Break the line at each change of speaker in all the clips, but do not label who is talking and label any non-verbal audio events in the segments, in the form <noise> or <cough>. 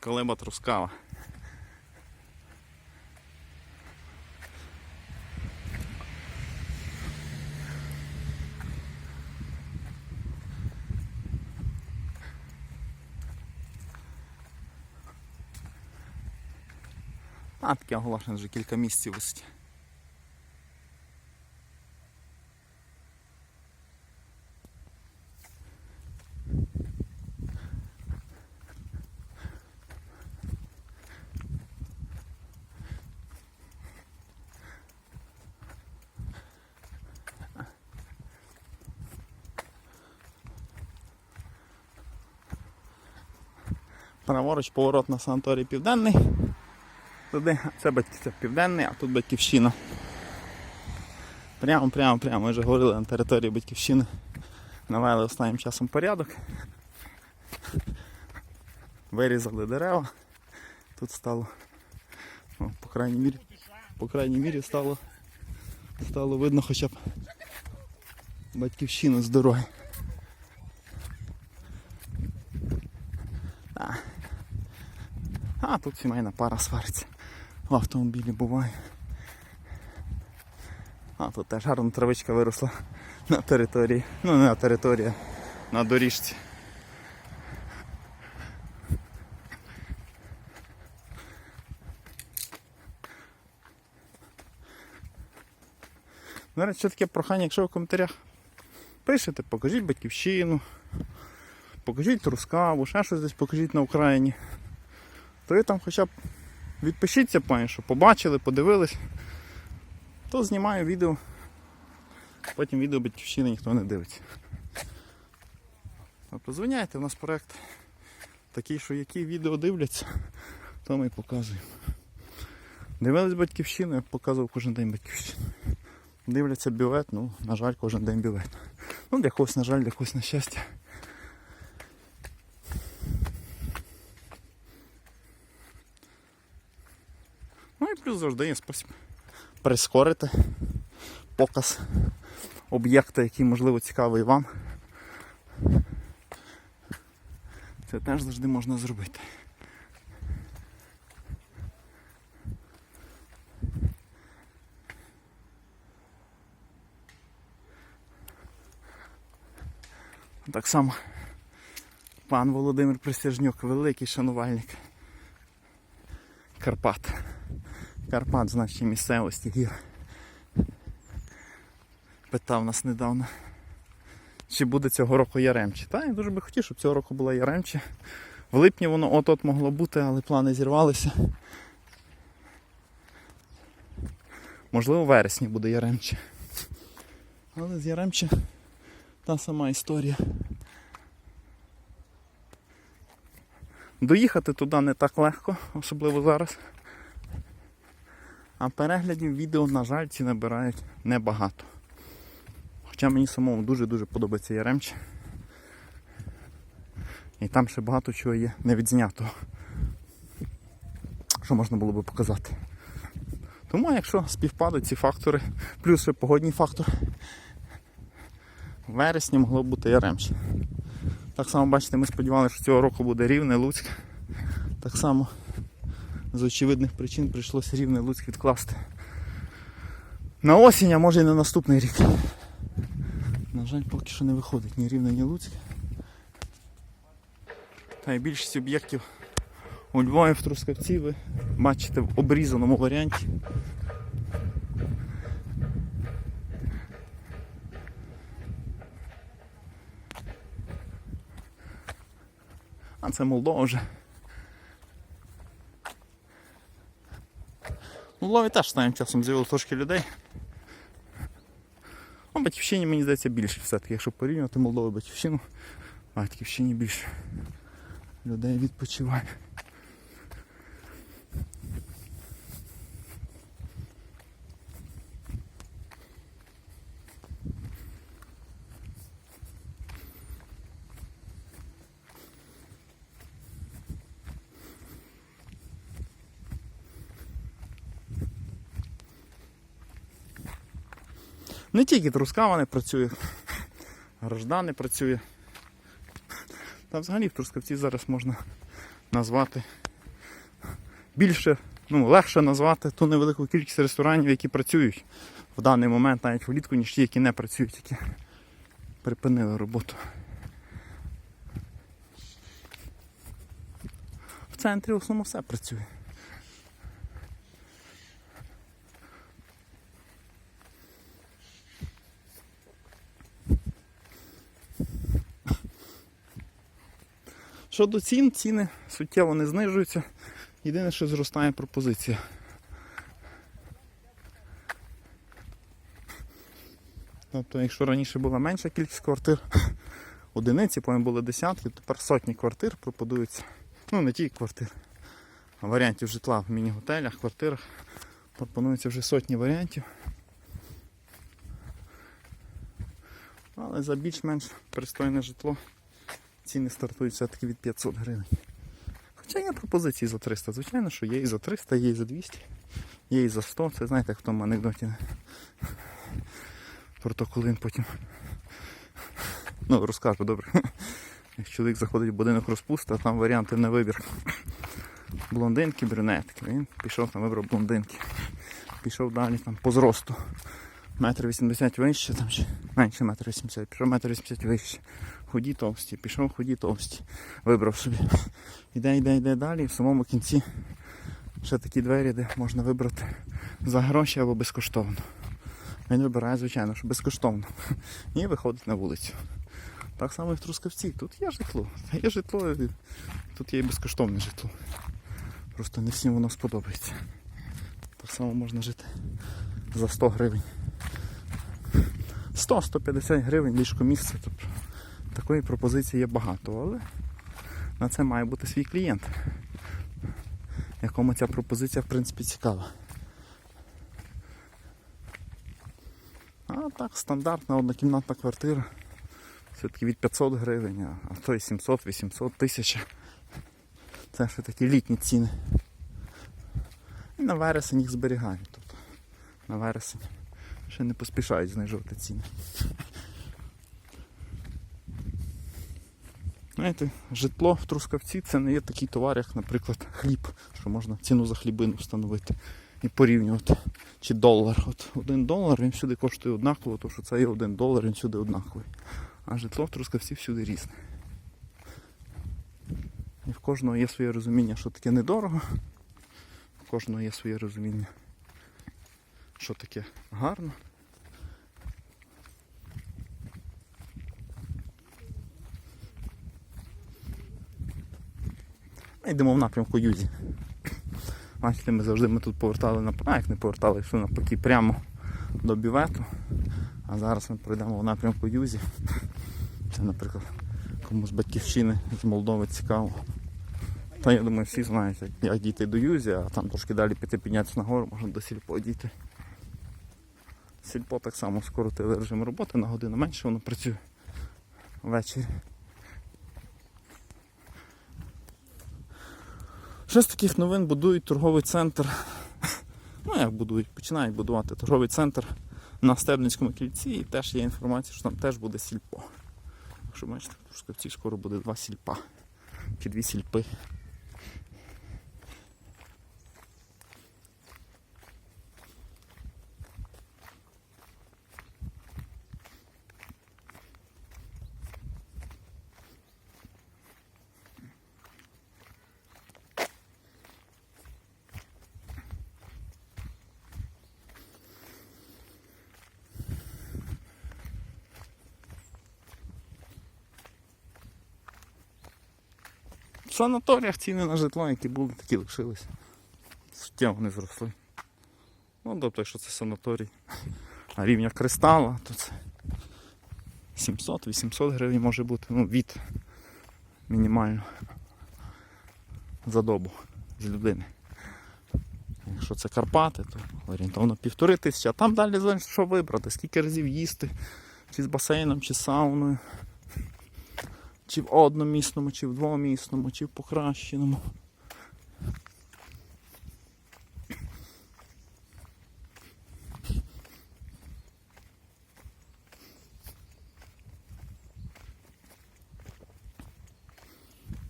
Колиба трускава. А, таке оголошення вже кілька місяців висить. Праворуч поворот на санаторій Південний. Туди, це батьківщина південний, а тут батьківщина. Прямо, прямо, прямо. Ми вже говорили на території батьківщини. Навели останнім часом порядок. Вирізали дерева. Тут стало, ну, по крайній мірі, по крайній мірі стало, стало видно хоча б батьківщину з дороги. А, а тут сімейна пара свариться. В автомобілі буває. А тут теж гарна травичка виросла на території. Ну не на території, на доріжці. До речі, таке прохання, якщо ви в коментарях пишете, покажіть батьківщину, покажіть трускаву, ще щось десь покажіть на Україні. То ви там хоча б відпишіться, пані, що побачили, подивились, то знімаю відео. Потім відео батьківщини ніхто не дивиться. А позвоняйте, у нас проект такий, що які відео дивляться, то ми і показуємо. Дивились батьківщину, я показував кожен день батьківщину. Дивляться бювет, ну, на жаль, кожен день бювет. Ну, для когось, на жаль, для когось на щастя. Плюс завжди є спосіб прискорити показ об'єкта, який можливо цікавий вам. Це теж завжди можна зробити. Так само пан Володимир Присяжнюк, великий шанувальник Карпат. Карпат, значить місцевості гір. Питав нас недавно, чи буде цього року Яремче. Та я дуже би хотів, щоб цього року була Яремче. В липні воно от-от могло бути, але плани зірвалися. Можливо, в вересні буде Яремче. Але з Яремче та сама історія. Доїхати туди не так легко, особливо зараз. А переглядів відео, на жаль, ці набирають небагато. Хоча мені самому дуже-дуже подобається Яремче. І там ще багато чого є не відзнятого. Що можна було би показати. Тому якщо співпадуть ці фактори, плюс ще погодній фактор, в вересні могло б бути Яремче. Так само, бачите, ми сподівалися, що цього року буде рівне Луцьк. Так само з очевидних причин прийшлося рівне Луцьк відкласти. На осінь, а може і на наступний рік. На жаль, поки що не виходить ні рівне, ні Луцьк. Та й більшість об'єктів у Львові в Трускавці ви бачите в обрізаному варіанті. А це Молдова вже. У Львові теж самим часом з'явилося трошки людей. Ну, батьківщині, мені здається, більше все-таки, якщо порівнювати Молдову і батьківщину, батьківщині більше людей відпочиває. Не тільки Трускава не працює, Граждан не працює. Та взагалі в Трускавці зараз можна назвати більше, ну, легше назвати ту невелику кількість ресторанів, які працюють в даний момент, навіть влітку, ніж ті, які не працюють, які припинили роботу. В центрі в основному все працює. Щодо цін, ціни суттєво не знижуються. Єдине, що зростає пропозиція. Тобто, якщо раніше була менша кількість квартир, <coughs> одиниці, потім були десятки, тепер сотні квартир пропонуються. Ну, не тільки квартир, а варіантів житла в міні-готелях, квартирах. Пропонується вже сотні варіантів. Але за більш-менш пристойне житло ціни стартують все-таки від 500 гривень. Хоча є пропозиції за 300. Звичайно, що є і за 300, є і за 200, є і за 100. Це знаєте, як в тому анекдоті. Про то, коли він потім. Ну, розкажу, добре. Як чоловік заходить в будинок розпуста, там варіанти на вибір. Блондинки, брюнетки. Він пішов там, вибрав блондинки. Пішов далі там по зросту. Метр вісімдесят вище, там ще менше метр вісімдесят, пішов метр вісімдесят вище. Ході товсті, пішов ході товсті. Вибрав собі. Іде, йде, йде далі, в самому кінці ще такі двері, де можна вибрати за гроші або безкоштовно. Він вибирає, звичайно, що безкоштовно. І виходить на вулицю. Так само і в Трускавці. Тут є житло. Є житло, тут є і безкоштовне житло. Просто не всім воно сподобається. Так само можна жити за 100 гривень. 100-150 гривень ліжко місце. Тобто такої пропозиції є багато, але на це має бути свій клієнт, якому ця пропозиція в принципі цікава. А так, стандартна однокімнатна квартира. Все-таки від 500 гривень, а- то і 700, 800, 1000. Це ще такі літні ціни. І на вересень їх зберігають. Тобто на вересень ще не поспішають знижувати ціни. Знаєте, житло в Трускавці це не є такий товар, як, наприклад, хліб, що можна ціну за хлібину встановити і порівнювати. Чи долар. От один долар він всюди коштує однаково, тому що це є один долар, він всюди однаковий. А житло в Трускавці всюди різне. І в кожного є своє розуміння, що таке недорого. В кожного є своє розуміння, що таке гарно. Йдемо в напрямку Юзі. Бачите, ми завжди ми тут повертали на а, як не повертали, йшли навпаки прямо до бювету. А зараз ми пройдемо в напрямку Юзі. Це, наприклад, кому з батьківщини з Молдови цікаво. Та я думаю, всі знають, як дійти до Юзі, а там трошки далі піти піднятися нагору, можна до сільпо дійти. Сільпо так само скоротили режим роботи на годину менше, воно працює ввечері. Ще з таких новин будують торговий центр. Ну як будують, починають будувати торговий центр на Стебницькому кільці і теж є інформація, що там теж буде сільпо. Якщо бачите, в Трускавці скоро буде два сільпа чи дві сільпи. В санаторіях ціни на житло, які були, такі лишилися. Суттєво не зросли. Ну, тобто, якщо це санаторій а рівня кристала, то це 700-800 гривень може бути, ну, від мінімально за добу з людини. Якщо це Карпати, то орієнтовно півтори тисячі, а там далі що вибрати, скільки разів їсти, чи з басейном, чи з сауною чи в одномісному, чи в двомісному, чи в покращеному.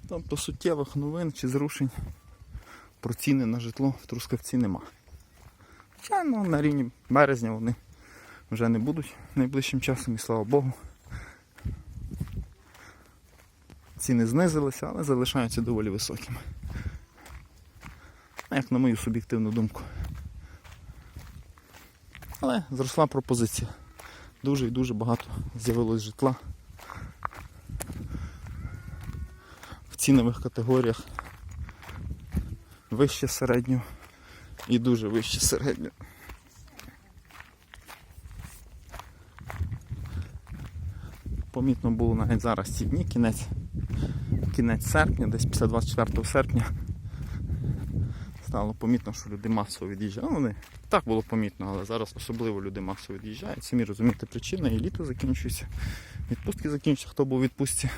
Тобто суттєвих новин чи зрушень про ціни на житло в Трускавці нема. Звичайно, на рівні березня вони вже не будуть найближчим часом, і слава Богу. Ціни знизилися, але залишаються доволі високими. Ну, Як на мою суб'єктивну думку. Але зросла пропозиція. Дуже і дуже багато з'явилось житла. В цінових категоріях вище середнього і дуже вище середнього. Помітно було навіть зараз ці дні, кінець, кінець серпня, десь після 24 серпня. Стало помітно, що люди масово від'їжджають. Ну, вони так було помітно, але зараз особливо люди масово від'їжджають. Самі розумієте причини, і літо закінчується, відпустки закінчуються, хто був у відпустці,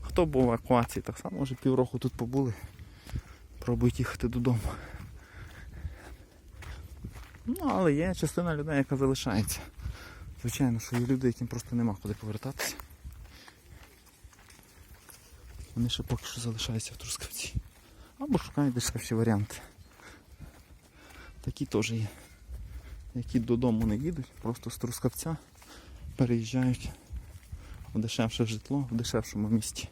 хто був в евакуації, так само вже півроку тут побули, пробують їхати додому. Ну, але є частина людей, яка залишається. Звичайно, що є люди, яким просто нема куди повертатися. Вони ще поки що залишаються в Трускавці. Або шукають дешевші варіанти. Такі теж є. Які додому не їдуть, просто з Трускавця переїжджають в дешевше житло в дешевшому місті.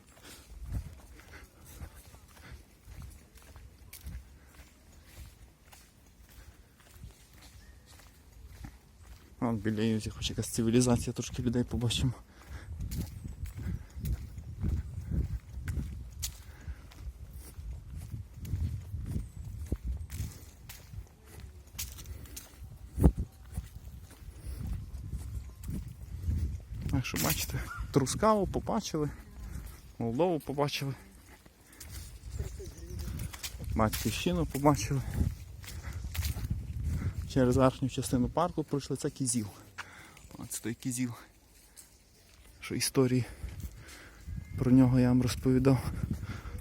А біля Юзі хоч якась цивілізація, трошки людей побачимо. Що бачите, Трускаву побачили, Молдову побачили. Батьківщину побачили. Через верхню частину парку пройшли це кізіл. Ось той кізіл. Що історії про нього я вам розповідав.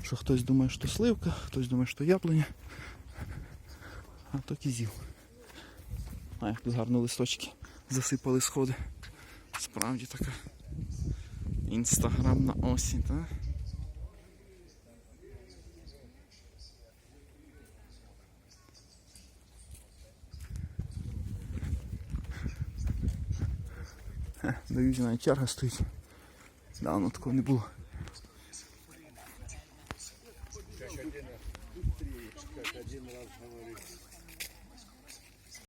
Що хтось думає, що сливка, хтось думає, що яблуня. А то кізіл. А як тут гарно листочки засипали сходи. Справді така інстаграмна осінь, так? Навіть черга стоїть. Давно такого не було.